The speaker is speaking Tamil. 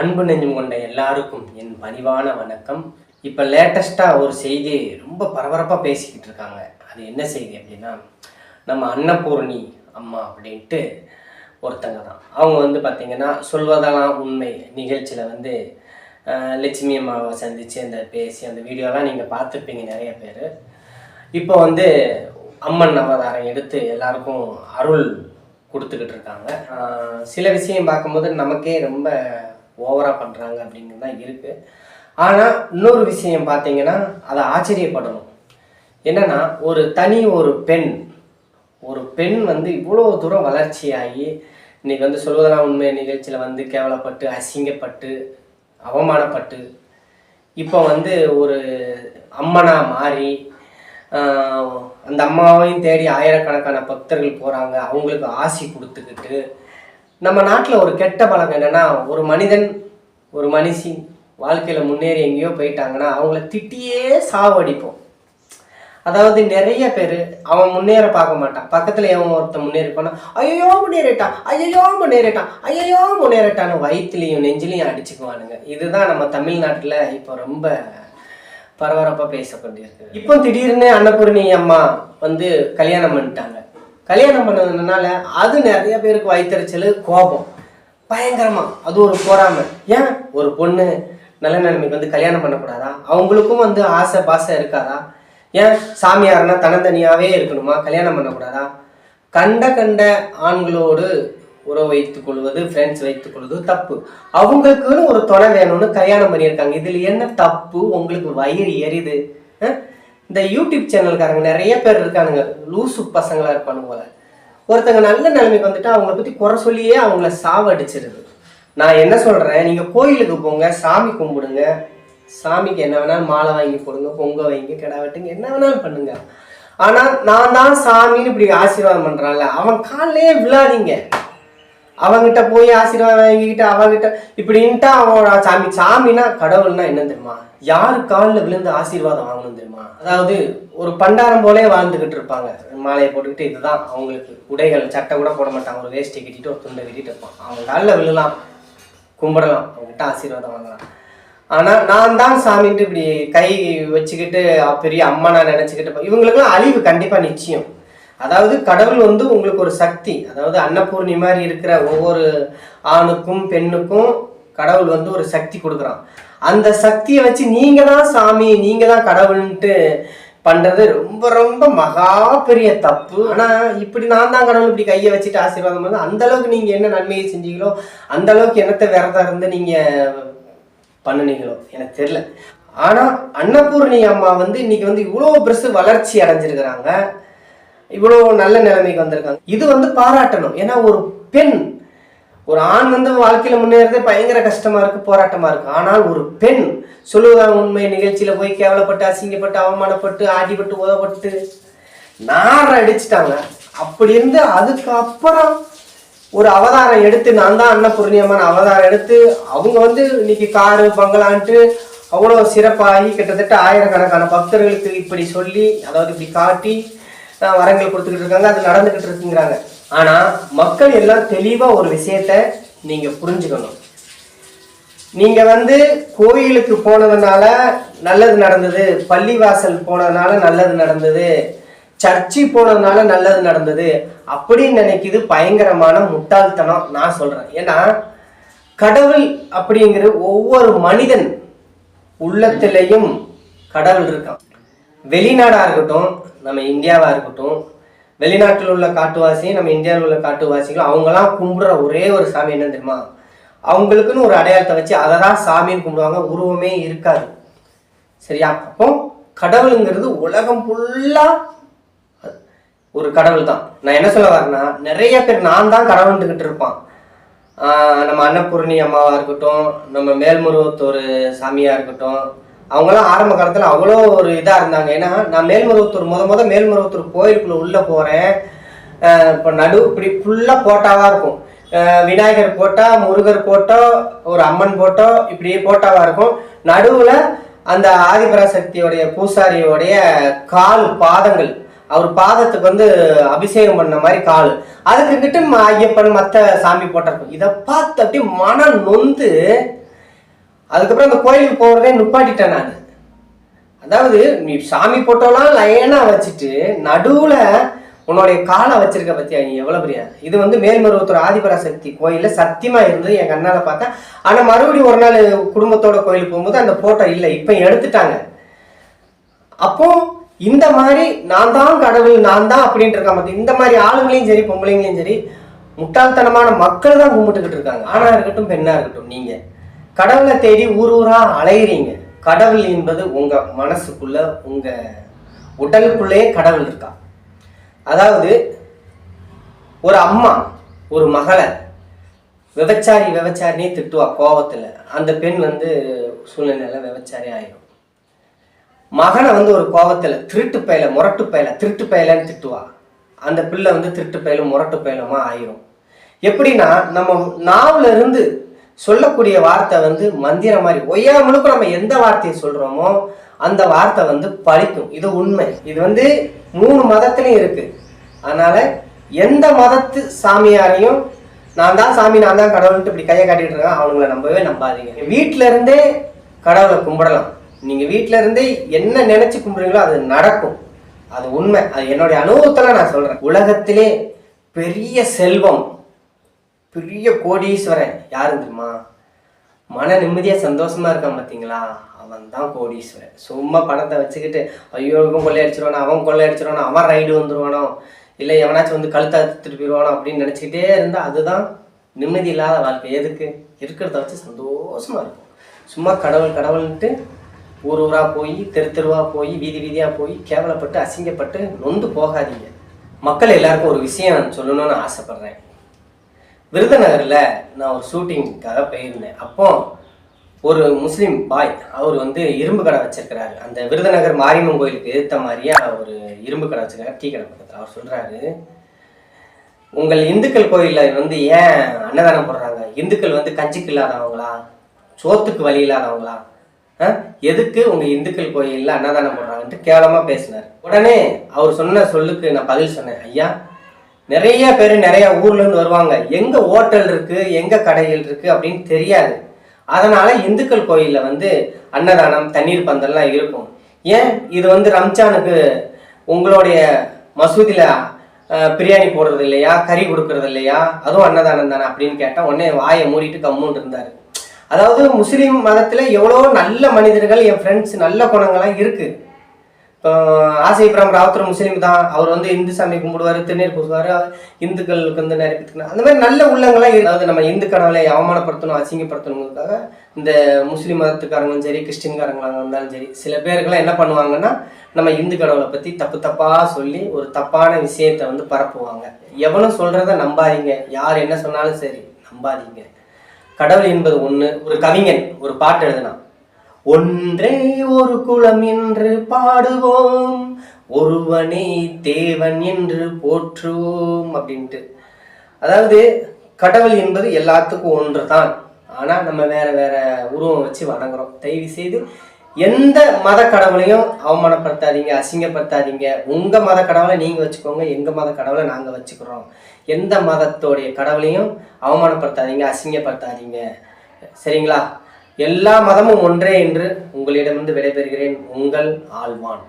அன்பு நெஞ்சம் கொண்ட எல்லாருக்கும் என் பணிவான வணக்கம். இப்போ லேட்டஸ்ட்டாக ஒரு செய்தி ரொம்ப பரபரப்பாக பேசிக்கிட்டு இருக்காங்க. அது என்ன செய்தி அப்படின்னா நம்ம அன்னபூர்ணி அம்மா அப்படின்ட்டு ஒருத்தங்க தான். அவங்க வந்து பார்த்திங்கன்னா சொல்வதெல்லாம் உண்மை. நிகழ்ச்சியில் வந்து லட்சுமி அம்மாவை சந்தித்து அந்த பேசி அந்த வீடியோலாம் நீங்கள் பார்த்துருப்பீங்க நிறைய பேர். இப்போ வந்து அம்மன் அவதாரம் எடுத்து எல்லாருக்கும் அருள் கொடுத்துக்கிட்டு இருக்காங்க. சில விஷயம் பார்க்கும்போது நமக்கே ரொம்ப ஓவராக பண்ணுறாங்க அப்படிங்கிறது தான் இருக்குது ஆனால் இன்னொரு விஷயம் பார்த்தீங்கன்னா அதை ஆச்சரியப்படணும். என்னென்னா ஒரு தனி ஒரு பெண் ஒரு பெண் வந்து இவ்வளோ தூரம் வளர்ச்சியாகி இன்றைக்கி வந்து சொல்வதெல்லாம் உண்மை நிகழ்ச்சியில் வந்து கேவலப்பட்டு அசிங்கப்பட்டு அவமானப்பட்டு இப்போ வந்து ஒரு அம்மனாக மாறி அந்த அம்மாவையும் தேடி ஆயிரக்கணக்கான பக்தர்கள் போகிறாங்க அவங்களுக்கு ஆசி கொடுத்துக்கிட்டு நம்ம நாட்டில் ஒரு கெட்ட பழக்கம் என்னென்னா ஒரு மனிதன் ஒரு மனுஷி வாழ்க்கையில் முன்னேறி எங்கேயோ போயிட்டாங்கன்னா அவங்கள திட்டியே சாவடிப்போம். அதாவது நிறைய பேர் அவன் முன்னேற பார்க்க மாட்டான். பக்கத்தில் எவன் ஒருத்தன் முன்னேறிப்பானா ஐயோ முன்னேறிட்டான் ஐயோ முன்னேறிட்டான் ஐயோ முன்னேறிட்டான்னு வயிற்றுலையும் நெஞ்சிலையும் அடிச்சுக்குவானுங்க. இதுதான் நம்ம தமிழ்நாட்டில் இப்போ ரொம்ப பரபரப்பாக பேசப்பட்டிருக்கு இப்போ திடீர்னு அன்னபூர்ணி அம்மா வந்து கல்யாணம் பண்ணிட்டாங்க. கல்யாணம் பண்ணதுனால அது நிறைய பேருக்கு வயிற்றுச்சல் கோபம். பயங்கரமாக அது ஒரு பொறாமை. ஏன்? ஒரு பொண்ணு நல்ல நிலைமைக்கு வந்து கல்யாணம் பண்ணக்கூடாதா? அவங்களுக்கும் வந்து ஆசை பாசை இருக்காதா? ஏன்? சாமியார்னா தனித்தனியாகவே இருக்கணுமா? கல்யாணம் பண்ணக்கூடாதா? கண்ட கண்ட ஆண்களோடு உறவு வைத்துக் கொள்வது ஃப்ரெண்ட்ஸ் வைத்துக் கொள்வது தப்பு. அவங்களுக்குன்னு ஒரு துணை வேணும்னு கல்யாணம் பண்ணியிருக்காங்க. இதில் என்ன தப்பு? உங்களுக்கு வயிறு எரியுது. ஆ? இந்த யூடியூப் சேனல்காரங்க நிறைய பேர் இருக்கானுங்க. லூசு பசங்களாக இருப்பானு போல. ஒருத்தங்க நல்ல நிலைமைக்கு வந்துட்டு அவங்கள பற்றி குறை சொல்லியே அவங்கள சாவடிச்சிருது. நான் என்ன சொல்கிறேன் நீங்கள் கோயிலுக்கு போங்க சாமி கும்பிடுங்க. சாமிக்கு என்ன வேணாலும் மாலை வாங்கி போடுங்க பொங்க வாங்கி கிடா வெட்டுங்க என்ன வேணாலும் பண்ணுங்க. ஆனால் நான் தான் சாமின்னு இப்படி ஆசீர்வாதம் பண்ணுறான்ல அவன் காலையே விழாதீங்க. அவங்கிட்ட போய் ஆசீர்வாதம் வாங்கிக்கிட்டு அவங்கிட்ட இப்படின்ட்டு அவன் சாமி சாமினா கடவுள்னா என்ன தெரியுமா? யாரு காலில் விழுந்து ஆசீர்வாதம் வாங்கணும் தெரியுமா? அதாவது ஒரு பண்டாரம் போலே வாழ்ந்துகிட்டு இருப்பாங்க. மாலையை போட்டுக்கிட்டு இதுதான் அவங்களுக்கு உடைகள் சட்டை கூட போட மாட்டாங்க. ஒரு வேஸ்ட்டை கட்டிட்டு ஒரு துண்டை கட்டிட்டு இருப்பான். அவங்க காலில் விழலாம். கும்பிடலாம். அவங்ககிட்ட ஆசீர்வாதம் வாங்கலாம். ஆனால் நான் தான் சாமின்ட்டு இப்படி கை வச்சுக்கிட்டு பெரிய அம்மா நான் நினச்சிக்கிட்டு இவங்களுக்குலாம் அழிவு கண்டிப்பாக நிச்சயம். அதாவது கடவுள் வந்து உங்களுக்கு ஒரு சக்தி. அதாவது அன்னபூர்ணி மாதிரி இருக்கிற ஒவ்வொரு ஆணுக்கும் பெண்ணுக்கும் கடவுள் வந்து ஒரு சக்தி கொடுக்குறான். அந்த சக்தியை வச்சு நீங்க தான் சாமி நீங்க தான் கடவுள்ன்ட்டு பண்றது ரொம்ப ரொம்ப மகா பெரிய தப்பு. ஆனா இப்படி நான் தான் கடவுள் இப்படி கையை வச்சுட்டு ஆசீர்வாதம் பண்ண அந்த அளவுக்கு நீங்க என்ன நன்மையை செஞ்சீங்களோ அந்த அளவுக்கு என்னத்தை விரதம் இருந்து நீங்க பண்ணுனீங்களோ எனக்கு தெரியல. ஆனா அன்னபூர்ணி அம்மா வந்து இன்னைக்கு வந்து இவ்வளோ பெருசு வளர்ச்சி அடைஞ்சிருக்கிறாங்க. இவ்வளோ நல்ல நிலைமைக்கு வந்திருக்காங்க. இது வந்து பாராட்டணும். ஏன்னா ஒரு பெண் ஒரு ஆண் வந்து வாழ்க்கையில் முன்னேறதே பயங்கர கஷ்டமாக இருக்குது போராட்டமாக இருக்குது ஆனால் ஒரு பெண் சொல்லுவதான் உண்மை நிகழ்ச்சியில் போய் கேவலப்பட்டு அசிங்கப்பட்டு அவமானப்பட்டு ஆடிப்பட்டு உதப்பட்டு நார அடிச்சிட்டாங்க. அப்படி இருந்து அதுக்கப்புறம் ஒரு அவதாரம் எடுத்து நான் தான் அன்னபூர்ணியம்மன் அவதாரம் எடுத்து அவங்க வந்து இன்னைக்கு காரு பங்களான்ட்டு அவ்வளோ சிறப்பாகி கிட்டத்தட்ட ஆயிரக்கணக்கான பக்தர்களுக்கு இப்படி சொல்லி அதாவது இப்படி காட்டி வரங்களை கொடுத்துக்கிட்டு இருக்காங்க அது நடந்துகிட்டு இருக்குங்கிறாங்க. ஆனா மக்கள் எல்லாம் தெளிவா ஒரு விஷயத்த நீங்க புரிஞ்சுக்கணும். நீங்க வந்து கோயிலுக்கு போனதுனால நல்லது நடந்தது பள்ளிவாசல் போனதுனால நல்லது நடந்தது சர்ச்சி போனதுனால நல்லது நடந்தது அப்படின்னு நினைக்குது பயங்கரமான முட்டாள்தனம் நான் சொல்றேன். ஏன்னா கடவுள் அப்படிங்கிற ஒவ்வொரு மனிதன் உள்ளத்திலையும் கடவுள் இருக்கான். வெளிநாடா இருக்கட்டும் நம்ம இந்தியாவாக இருக்கட்டும் வெளிநாட்டில் உள்ள காட்டுவாசி நம்ம இந்தியாவில் உள்ள காட்டுவாசிகள் அவங்களாம் கும்பிடுற ஒரே ஒரு சாமி என்ன தெரியுமா? அவங்களுக்குன்னு ஒரு அடையாளத்தை வச்சு அதை தான் சாமின்னு கும்பிடுவாங்க. உருவமே இருக்காது. சரியா? அப்போ கடவுளுங்கிறது உலகம் ஃபுல்லாக ஒரு கடவுள் தான். நான் என்ன சொல்ல வரேன்னா நிறைய பேர் நான் தான் கடவுள்கிட்ட இருப்பான். நம்ம அன்னபூர்ணி அம்மாவாக இருக்கட்டும் நம்ம மேல்மருவத்தோட ஒரு சாமியாக இருக்கட்டும் அவங்களாம் ஆரம்ப காலத்தில் அவ்வளோ ஒரு இதாக இருந்தாங்க. ஏன்னா நான் மேல்மருவத்தூர் முத முத மேல்மருவத்தூர் கோயிலுக்குள்ளே உள்ளே போகிறேன் இப்போ நடு இப்படி ஃபுல்லாக போட்டாவாக இருக்கும். விநாயகர் போட்டா முருகர் போட்டோ ஒரு அம்மன் போட்டோ இப்படியே போட்டாவாக இருக்கும். நடுவில் அந்த ஆதிபராசக்தியோடைய பூசாரியோடைய கால் பாதங்கள். அவர் பாதத்துக்கு வந்து அபிஷேகம் பண்ண மாதிரி கால். அதுக்கு கிட்ட ஐயப்பன் மற்ற சாமி போட்டிருக்கும். இதை பார்த்து அப்படியே மனம் நொந்து அதுக்கப்புறம் அந்த கோயிலுக்கு போகிறதே நுப்பாட்டிட்டேன் நான். அதாவது நீ சாமி போட்டோலாம் லைனாக வச்சுட்டு நடுவில் உன்னுடைய காலை வச்சிருக்க பத்தியா நீ எவ்வளோ பெரிய? இது வந்து மேல்மருவத்தூர் ஆதிபராசக்தி கோயிலில் சத்தியமாக இருந்தது என் கண்ணால் பார்த்தேன் ஆனால் மறுபடியும் ஒரு நாள் குடும்பத்தோட கோயிலுக்கு போகும்போது அந்த ஃபோட்டோ இல்லை இப்போ எடுத்துட்டாங்க. அப்போ இந்த மாதிரி நான் தான் கடவுள் நான் தான் அப்படின்ட்டு இருக்காம பார்த்தி இந்த மாதிரி ஆளுங்களையும் சரி பொம்பளைங்களையும் சரி முட்டாள்தனமான மக்கள் தான் கும்பிட்டுக்கிட்டு இருக்காங்க. ஆணாக இருக்கட்டும் பெண்ணாக இருக்கட்டும் நீங்கள் கடவுளை தேடி ஊர் ஊராக அலையிறீங்க. கடவுள் என்பது உங்க மனசுக்குள்ள உங்க உடலுக்குள்ளேயே கடவுள் இருக்கா? அதாவது ஒரு அம்மா ஒரு மகளை விபச்சாரி விபச்சாரினே திட்டுவா கோபத்தில் அந்த பெண் வந்து சூழ்நிலையில விபச்சாரி ஆயிடும். மகனை வந்து ஒரு கோபத்தில் திருட்டு பயல முரட்டு பயல திருட்டு பயலன்னு திட்டுவா. அந்த பிள்ளை வந்து திருட்டு பயலும் முரட்டு பயலுமா ஆயிரும். எப்படின்னா நம்ம நாவுல இருந்து சொல்லக்கூடிய வார்த்தை வந்து மந்திரம் மாதிரி. ஒய்யா முழுக்க நம்ம எந்த வார்த்தையை சொல்றோமோ அந்த வார்த்தை வந்து பழிக்கும். இது உண்மை. இது வந்து மூணு மதத்துலையும் இருக்கு. அதனால எந்த மதத்து சாமியாரையும் நான் தான் சாமி நான் தான் கடவுள்ட்டு இப்படி கையை காட்டிட்டு இருக்கேன் அவங்கள நம்பவே நம்பாதீங்க. வீட்டில இருந்தே கடவுளை கும்பிடலாம். நீங்க வீட்டில இருந்தே என்ன நினைச்சு கும்பிடுறீங்களோ அது நடக்கும். அது உண்மை. அது என்னுடைய அனுபவத்தில் நான் சொல்றேன். உலகத்திலே பெரிய செல்வம் பெரிய கோடீஸ்வரன் யாரு தெரியுமா? மன நிம்மதியா சந்தோஷமா இருக்கான் பாத்தீங்களா? அவன் தான் கோடீஸ்வரன். சும்மா பணத்தை வச்சுக்கிட்டு ஐயோ இவன் கொள்ளையடிச்சிருவானோ அவன் கொள்ளையடிச்சிருவானோ அவன் ரைடு வந்துருவானோ இல்லை எவனாச்சும் வந்து கழுத்தை அறுத்துட்டு போயிடுவானோ அப்படின்னு நினச்சிக்கிட்டே இருந்தால் அதுதான் நிம்மதி இல்லாத வாழ்க்கை. எதுக்கு? இருக்கிறத வச்சு சந்தோஷமா இருக்கும் சும்மா கடவுள் கடவுள்ன்ட்டு ஊர் ஊரா போய் தெரு தெருவா போய் வீதி வீதியா போய் கேவலப்பட்டு அசிங்கப்பட்டு நொந்து போகாதீங்க. மக்கள் எல்லாருக்கும் ஒரு விஷயம் நான் சொல்லணும்னு ஆசைப்படுறேன். விருதுநகரில் நான் ஒரு ஷூட்டிங்க்காக போயிருந்தேன். அப்போ ஒரு முஸ்லீம் பாய் அவர் வந்து இரும்பு கடை வச்சிருக்கிறாரு. அந்த விருதுநகர் மாரியம்மன் கோயிலுக்கு எதிர்த்த மாதிரியே ஒரு இரும்பு கடை வச்சிருக்காரு. டீ கடை பக்கத்தில் அவர் சொல்கிறாரு உங்கள் இந்துக்கள் கோயிலில் வந்து ஏன் அன்னதானம் போடுறாங்க? இந்துக்கள் வந்து கஞ்சிக்கு இல்லாதவங்களா? சோத்துக்கு வழி இல்லாதவங்களா? ஆ? எதுக்கு உங்கள் இந்துக்கள் கோயிலில் அன்னதானம் போடுறாங்கன்ட்டு கேவலமாக பேசினார். உடனே அவர் சொன்ன சொல்லுக்கு நான் பதில் சொன்னேன். ஐயா நிறைய பேர் நிறைய ஊர்லேருந்து வருவாங்க. எங்கே ஹோட்டல் இருக்குது எங்கே கடைகள் இருக்குது அப்படின்னு தெரியாது. அதனால் இந்துக்கள் கோயிலில் வந்து அன்னதானம் தண்ணீர் பந்தல்லாம் இருக்கும். ஏன்? இது வந்து ரம்ஜானுக்கு உங்களுடைய மசூதியில் பிரியாணி போடுறது இல்லையா? கறி கொடுக்கறது இல்லையா? அதுவும் அன்னதானம் தானே அப்படின்னு கேட்டால் உடனே வாயை மூடிட்டு கம்முன்னு இருந்தார். அதாவது முஸ்லீம் மதத்தில் எவ்வளோ நல்ல மனிதர்கள் என் ஃப்ரெண்ட்ஸ் நல்ல குணங்கள்லாம் இருக்குது இப்போ ஆசை இப்ராம் ராவுத்தர் முஸ்லீம் தான். அவர் வந்து இந்து சாமி கும்பிடுவார் திருநீர் பூசுவார் இந்துக்களுக்கு வந்து நிறைய பேத்துக்கு அந்த மாதிரி நல்ல உள்ளங்கள்லாம் அதாவது நம்ம இந்து கடவுளை அவமானப்படுத்தணும் அசிங்கப்படுத்தணுங்கிறதுக்காக இந்த முஸ்லீம் மதத்துக்காரங்களும் சரி கிறிஸ்டின்காரங்களாக இருந்தாலும் சரி சில பேருக்கெல்லாம் என்ன பண்ணுவாங்கன்னா நம்ம இந்து கடவுளை பற்றி தப்பு தப்பாக சொல்லி ஒரு தப்பான விஷயத்தை வந்து பரப்புவாங்க. எவனும் சொல்கிறத நம்பாதீங்க. யார் என்ன சொன்னாலும் சரி நம்பாதீங்க. கடவுள் என்பது ஒன்று ஒரு கவிஞன் ஒரு பாட்டு எழுதினான் ஒன்றே ஒரு குலம் என்று பாடுவோம். ஒருவனே தேவன் என்று போற்றுவோம் அப்படின்ட்டு. அதாவது கடவுள் என்பது எல்லாத்துக்கும் ஒன்று தான் ஆனால் நம்ம வேற வேற உருவம் வச்சு வணங்குறோம். தயவு செய்து எந்த மத கடவுளையும் அவமானப்படுத்தாதீங்க அசிங்கப்படுத்தாதீங்க. உங்க மத கடவுளை நீங்க வச்சுக்கோங்க எங்க மத கடவுளை நாங்க வச்சுக்கிறோம். எந்த மதத்தோடைய கடவுளையும் அவமானப்படுத்தாதீங்க அசிங்கப்படுத்தாதீங்க. சரிங்களா? எல்லா மதமும் ஒன்றே என்று உங்களிடமிருந்து விடைபெறுகிறேன். உங்கள் ஆழ்வான்.